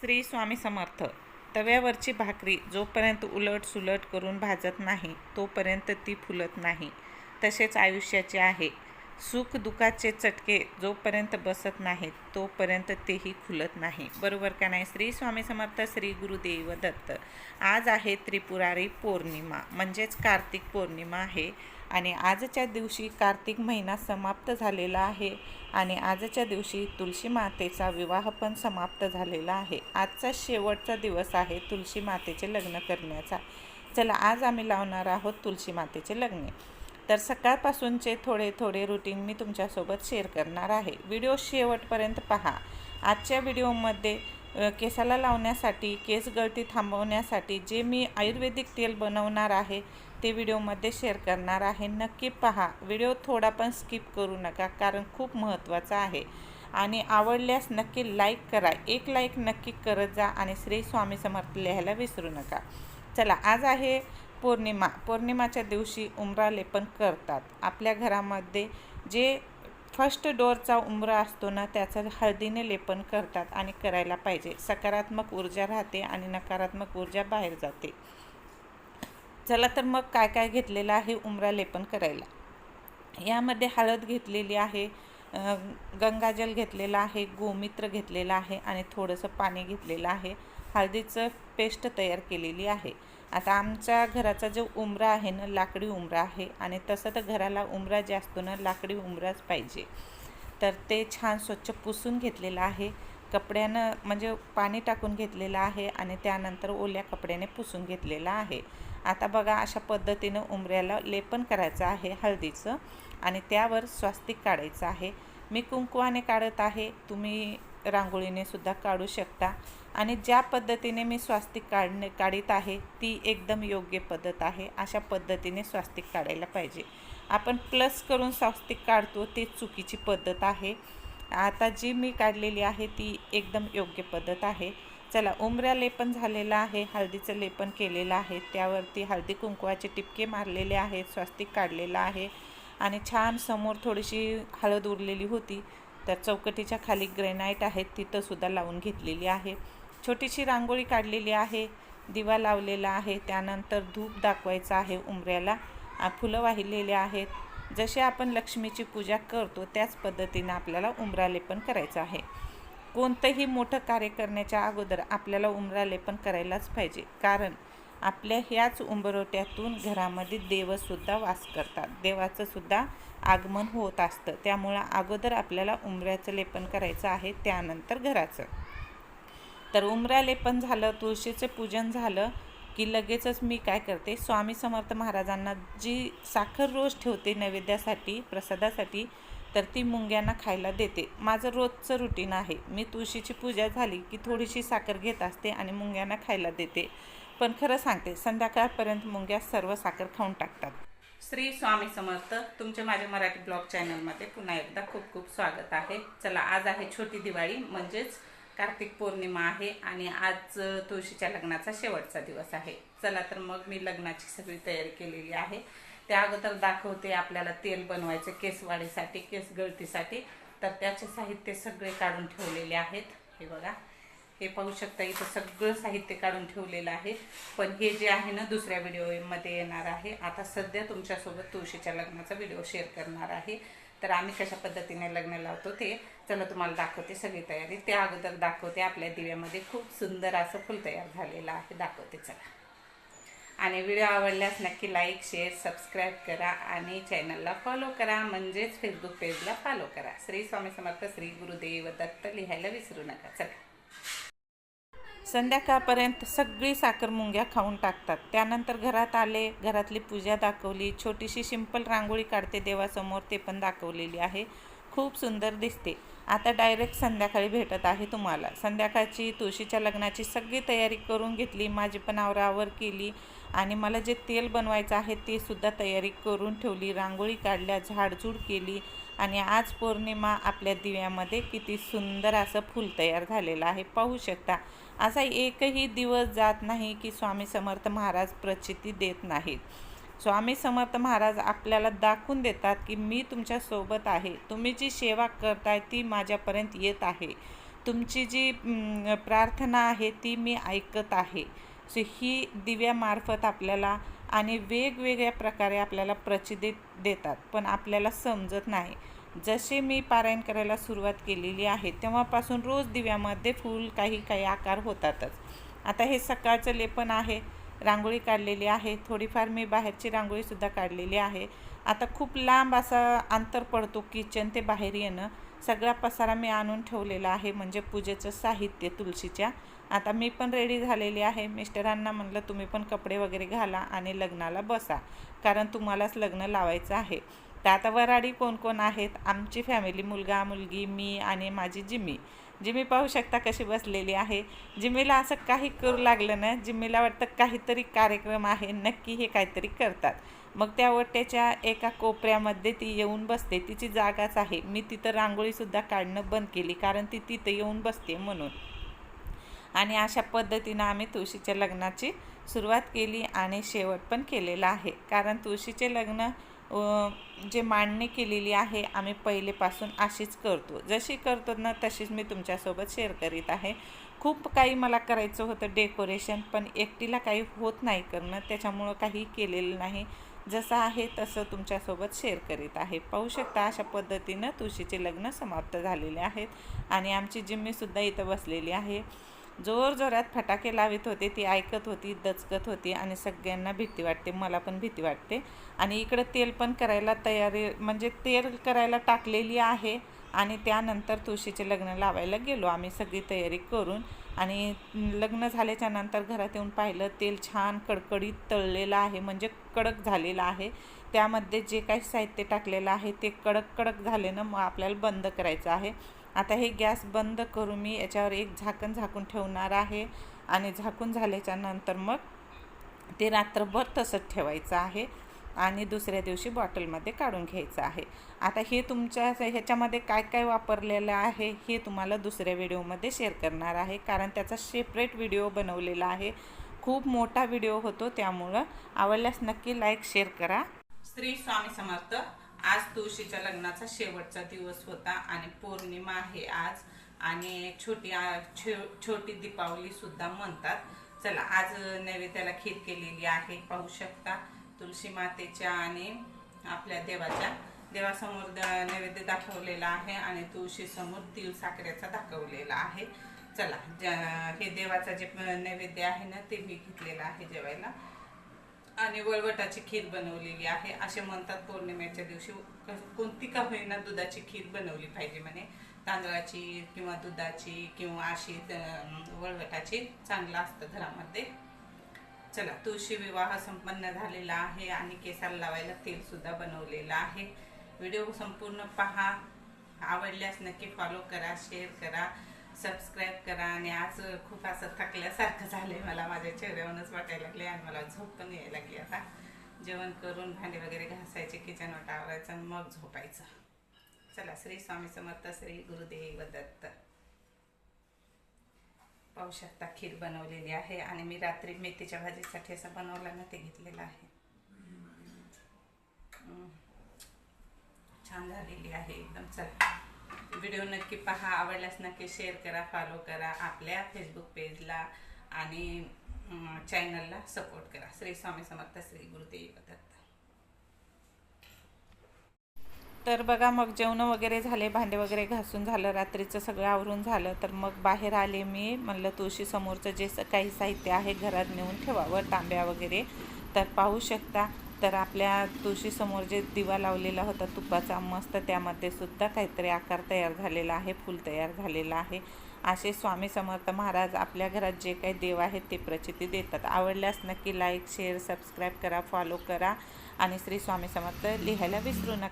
श्री स्वामी समर्थ. तव्यावरची भाकरी जोपर्यंत उलट सुलट करून भाजत नाही तोपर्यंत ती फुलत नाही. तसेच आयुष्याचे आहे. सुख दुःखाचे चटके जोपर्यंत बसत नाहीत तोपर्यंत तेही खुलत नाही. बरोबर का नाही? श्री स्वामी समर्थ श्री गुरुदेव दत्त. आज आहे त्रिपुरारी पौर्णिमा म्हणजेच कार्तिक पौर्णिमा आहे आणि आजच्या दिवशी कार्तिक महिना समाप्त झालेला आहे आणि आजच्या दिवशी तुळशी मातेचा विवाह पण समाप्त झालेला आहे. आजचा शेवटचा दिवस आहे तुळशी मातेचे लग्न करण्याचा. चला आज आम्ही लावणार आहोत तुळशी मातेचे लग्न. तर सकाळपासूनचे थोडे थोडे रुटीन मी तुमच्यासोबत शेअर करणार आहे. व्हिडिओ शेवटपर्यंत पहा. आजच्या व्हिडिओमध्ये केसाला लावण्यासाठी केस गळती थांबवण्यासाठी जे मी आयुर्वेदिक तेल बनवणार आहे ते व्हिडिओमध्ये शेअर करणार आहे. नक्की पहा. व्हिडिओ थोडा पण स्किप करू नका कारण खूप महत्त्वाचा आहे. आणि आवडल्यास नक्की लाईक करा. एक लाईक नक्की करत जा आणि श्री स्वामी समर्थ लिहायला विसरू नका. चला आज आहे पौर्णिमा पौर्णिमाच्या दिवशी उमरा लेपन करतात. आपल्या घरामध्ये जे फर्स्ट डोअरचा उमरा असतो ना त्याचं हळदीने लेपन करतात आणि करायला पाहिजे. सकारात्मक ऊर्जा राहते आणि नकारात्मक ऊर्जा बाहेर जाते. चला तर मग काय काय घेतलेलं आहे उमरा लेपन करायला? यामध्ये हळद घेतलेली आहे गंगाजल घेतलेलं आहे गोमित्र घेतलेलं आहे आणि थोडंसं पाणी घेतलेलं आहे. हळदीचं पेस्ट तयार केलेली आहे. आता आमच्या घराचा जो उमरा आहे ना लाकडी उमरा आहे आणि तसं तर घराला उमरा जे असतो ना लाकडी उमराच पाहिजे. तर ते छान स्वच्छ पुसून घेतलेलं आहे. कपड्यानं म्हणजे पाणी टाकून घेतलेलं आहे आणि त्यानंतर ओल्या कपड्याने पुसून घेतलेलं आहे. आता बघा अशा पद्धतीनं उमऱ्याला लेपन करायचं आहे हळदीचं आणि त्यावर स्वास्तिक काढायचं आहे. मी कुंकवाने काढत आहे. तुम्ही रांगोळीने सुद्धा काढू शकता. आणि ज्या पद्धतीने मी स्वास्तिक काढणे काढीत आहे ती एकदम योग्य पद्धत आहे. अशा पद्धतीने स्वास्तिक काढायला पाहिजे. आपण प्लस करून स्वास्तिक काढतो ती चुकीची पद्धत आहे. आता जी मी काढलेली आहे ती एकदम योग्य पद्धत आहे. चला उमऱ्या लेपन झालेलं आहे हळदीचं लेपन केलेलं आहे. त्यावरती हळदी कुंकवाचे टिपके मारलेले आहेत स्वास्तिक काढलेलं आहे. आणि छान समोर थोडीशी हळद उरलेली होती. तर चौकटीच्या खाली ग्रेनाईट आहेत तिथं सुद्धा लावून घेतलेली आहे. छोटीशी रांगोळी काढलेली आहे दिवा लावलेला आहे त्यानंतर धूप दाखवायचा आहे उमऱ्याला. फुलं वाहिलेले आहेत. जसे आपण लक्ष्मीची पूजा करतो त्याच पद्धतीनं आपल्याला उमरालेपण करायचं आहे. कोणतंही मोठं कार्य करण्याच्या अगोदर आपल्याला उमरालेपण करायलाच पाहिजे. कारण आपल्या ह्याच उंबरोट्यातून घरामध्ये देवसुद्धा वास करतात. देवाचं सुद्धा आगमन होत असतं. त्यामुळं अगोदर आपल्याला उंबऱ्याचं लेपन करायचं आहे त्यानंतर घराचं. तर उमऱ्या लेपन झालं तुळशीचं पूजन झालं की लगेचच मी काय करते स्वामी समर्थ महाराजांना जी साखर रोज ठेवते नैवेद्यासाठी प्रसादासाठी तर ती मुंग्यांना खायला देते. माझं रोजचं रुटीन आहे. मी तुळशीची पूजा झाली की थोडीशी साखर घेत असते आणि मुंग्यांना खायला देते. पण खरं सांगते संध्याकाळपर्यंत मुंग्या सर्व साखर खाऊन टाकतात. श्री स्वामी समर्थ तुमच्या माझ्या मराठी ब्लॉग चॅनलमध्ये पुन्हा एकदा खूप खूप स्वागत आहे. चला आज आहे छोटी दिवाळी म्हणजेच कार्तिक पौर्णिमा आहे आणि आज तुळशीच्या लग्नाचा शेवटचा दिवस आहे. चला तर मग मी लग्नाची सगळी तयारी केलेली आहे. त्या अगोदर दाखवते आपल्याला तेल बनवायचं केसवाढीसाठी केस गळतीसाठी. तर त्याचे साहित्य सगळे काढून ठेवलेले आहेत. हे बघा. हे पाहू शकता इथं सगळं साहित्य काढून ठेवलेलं आहे. पण हे जे आहे ना दुसऱ्या व्हिडिओमध्ये येणार आहे. आता सध्या तुमच्यासोबत तुळशीच्या लग्नाचा व्हिडिओ शेअर करणार आहे. तर आम्ही कशा पद्धतीने लग्न लावतो ते चला तुम्हाला दाखवते सगळी तयारी. त्या अगोदर दाखवते आपल्या दिव्यामध्ये खूप सुंदर असं फुल तयार झालेलं आहे. दाखवते चला. आणि व्हिडिओ आवडल्यास नक्की लाईक शेअर सबस्क्राईब करा आणि चॅनलला फॉलो करा. म्हणजेच फेसबुक पेजला फॉलो करा. श्री स्वामी समर्थ श्री गुरुदेव दत्त लिहायला विसरू नका. चला. संध्याकाळपर्यंत सगळी साखर मुंग्या खाऊन टाकतात. त्यानंतर घरात आले घरातली पूजा दाखवली. छोटीशी सिंपल रांगोळी काढते देवासमोर ते पण दाखवलेली आहे. खूप सुंदर दिसते. आता डायरेक्ट संध्याकाळी भेटत आहे तुम्हाला. संध्याकाळची तुळशीच्या लग्नाची सगळी तयारी करून घेतली. माझी पण आवरावर केली आणि मला जे तेल बनवायचं आहे ते सुद्धा तयारी करून ठेवली. रांगोळी काढल्या झाडझूड केली. आणि आज पौर्णिमा आपल्या दिव्यामध्ये किती सुंदर असं फूल तयार झालेलं आहे. पाहू शकता. असा एकही दिवस जात नाही की स्वामी समर्थ महाराज प्रचिती देत नाहीत. स्वामी समर्थ महाराज आपल्याला दाखवून देतात की मी तुमच्यासोबत आहे. तुम्ही जी सेवा करताय ती माझ्यापर्यंत येत आहे. तुमची जी प्रार्थना आहे ती मी ऐकत आहे. सो ही दिव्यामार्फत आपल्याला आणि वेगवेगळ्या प्रकारे आपल्याला प्रचिदित देतात पण आपल्याला समजत नाही. जसे मी पारायण करायला सुरुवात केलेली आहे तेव्हापासून रोज दिव्यामध्ये फूल काही काही आकार होतातच. आता हे सकाळचं लेपन आहे रांगोळी काढलेली आहे थोडीफार मी बाहेरची रांगोळीसुद्धा काढलेली आहे. आता खूप लांब असा अंतर पडतो किचन ते बाहेर येणं. सगळा पसारा मी आणून ठेवलेला आहे म्हणजे पूजेचं साहित्य तुळशीच्या आता मी पण रेडी झालेली आहे. मिस्टरांना म्हणलं तुम्ही पण कपडे वगैरे घाला आणि लग्नाला बसा कारण तुम्हालाच लग्न लावायचं आहे. तर आता वराडी कोण कोण आहेत? आमची फॅमिली मुलगा मुलगी मी आणि माझी जिम्मी. जिमी पाहू शकता कशी बसलेली आहे. जिमीला असं काही करू लागलं ना जिमीला वाटतं काहीतरी कार्यक्रम आहे नक्की हे काहीतरी करतात. मग त्या ओट्याच्या एका कोपऱ्यामध्ये ती येऊन बसते. तिची जागाच आहे. मी तिथं रांगोळीसुद्धा काढणं बंद केली कारण ती तिथं येऊन बसते म्हणून. आणि अशा पद्धतीनं आम्ही तुळशीच्या लग्नाची सुरुवात केली आणि शेवट पण केलेला आहे. कारण तुळशीचे लग्न जे मांडणी केलेली आहे आम्ही पहिलेपासून अशीच करतो. जशी करतो ना तशीच मी तुमच्यासोबत शेअर करीत आहे. खूप काही मला करायचं होतं डेकोरेशन पण एकटीला काही होत नाही करणं त्याच्यामुळं काही केलेलं नाही. जसं आहे तसं तुमच्यासोबत शेअर करीत आहे. पाहू शकता अशा पद्धतीनं तुळशीचे लग्न समाप्त झालेले आहेत. आणि आमची जिम्मीसुद्धा इथं बसलेली आहे. जोर जोरात फटाके लावित होते ती ऐकत होती दचकत होती आणि सगळ्यांना भीती वाटते मला पण भीती वाटते. आणि इकडं तेल पण करायला तयारी म्हणजे तेल करायला टाकलेली आहे आणि त्यानंतर तुळशीचे लग्न लावायला गेलो. आम्ही सगळी तयारी करून आणि लग्न झाल्याच्यानंतर घरात येऊन पाहिलं तेल छान कडकडीत तळलेलं आहे म्हणजे कडक झालेलं आहे. त्यामध्ये जे काही साहित्य टाकलेलं आहे ते कडक कडक झाले ना मग आपल्याला बंद करायचं आहे. आता हे गॅस बंद करून मी याच्यावर एक झाकण झाकून ठेवणार आहे आणि झाकून झाल्याच्यानंतर मग ते रात्रभर तसंच ठेवायचं आहे आणि दुसऱ्या दिवशी बॉटलमध्ये काढून घ्यायचं आहे. आता हे तुमच्या ह्याच्यामध्ये काय काय वापरलेलं आहे हे तुम्हाला दुसऱ्या व्हिडिओमध्ये शेअर करणार आहे कारण त्याचा सेपरेट व्हिडिओ बनवलेला आहे. खूप मोठा व्हिडिओ होतो त्यामुळं आवडल्यास नक्की लाईक शेअर करा. श्री स्वामी समर्थ. आज तुळशीच्या लग्नाचा शेवटचा दिवस होता आणि पौर्णिमा आहे आज. आणि छोटी छोटी दीपावली सुद्धा म्हणतात. चला आज नैवेद्याला खीर केलेली आहे. पाहू शकता तुळशी मातेच्या आणि आपल्या देवाच्या. देवासमोर द- नैवेद्य दाखवलेला आहे आणि तुळशी समोर तिळ साखरेचा दाखवलेला आहे. चला हे देवाचा जे नैवेद्य आहे ना ते मी घेतलेलं आहे जेवायला. आणि वळवटाची खीर बनवलेली आहे. असे म्हणतात पौर्णिमेच्या दिवशी कोणती का होईना दुधाची खीर बनवली पाहिजे म्हणे. तांदळाची किंवा दुधाची किंवा अशी वळवटाची चांगलं असतं घरामध्ये. चला तुळशी विवाह संपन्न झालेला आहे आणि केसाला लावायला तेल सुद्धा बनवलेलं आहे. व्हिडिओ संपूर्ण पहा. आवडल्यास नक्की फॉलो करा शेअर करा. सबस्क्राईब करा आणि आज खूप असं थकल्यासारखं झालंय मला. माझ्या चेहऱ्यावरूनच वाटायला लागले आणि मला झोप पण यायला लागली आता. जेवण करून भांडे वगैरे घासायचे किचन वाटा आणि मग झोपायचं. चला श्री स्वामी समर्थ श्री गुरुदेव दत्त. पाहू शकता खीर बनवलेली आहे आणि मी रात्री मेथीच्या भाजीसाठी असं बनवलं ना ते घेतलेलं आहे. छान झालेली आहे एकदम. चला. व्हिडिओ नक्की पहा. आवडल्यास नक्की शेअर करा फॉलो करा. आपल्या फेसबुक पेजला आणि चॅनलला सपोर्ट करा. श्री स्वामी समर्थ श्री गुरुदेव दत्त. तर बघा मग जेवण वगैरे झाले भांडे वगैरे घासून झालं रात्रीचं सगळं आवरून झालं तर मग बाहेर आले मी. म्हणलं तुळशी समोरचं जे स- काही साहित्य आहे घरात नेऊन ठेवावं तांब्या वगैरे. तर पाहू शकता तर आपल्या तुळशीसमोर जे दिवा लावलेला होता तुपाचा मस्त त्यामध्ये सुद्धा काहीतरी आकार तयार झालेला आहे फूल तयार झालेला आहे. असे स्वामी समर्थ महाराज आपल्या घरात जे काही देव आहेत ते प्रचिती देतात. आवडल्यास नक्की लाईक शेअर सबस्क्राईब करा फॉलो करा आणि श्री स्वामी समर्थ लिहायला विसरू नका.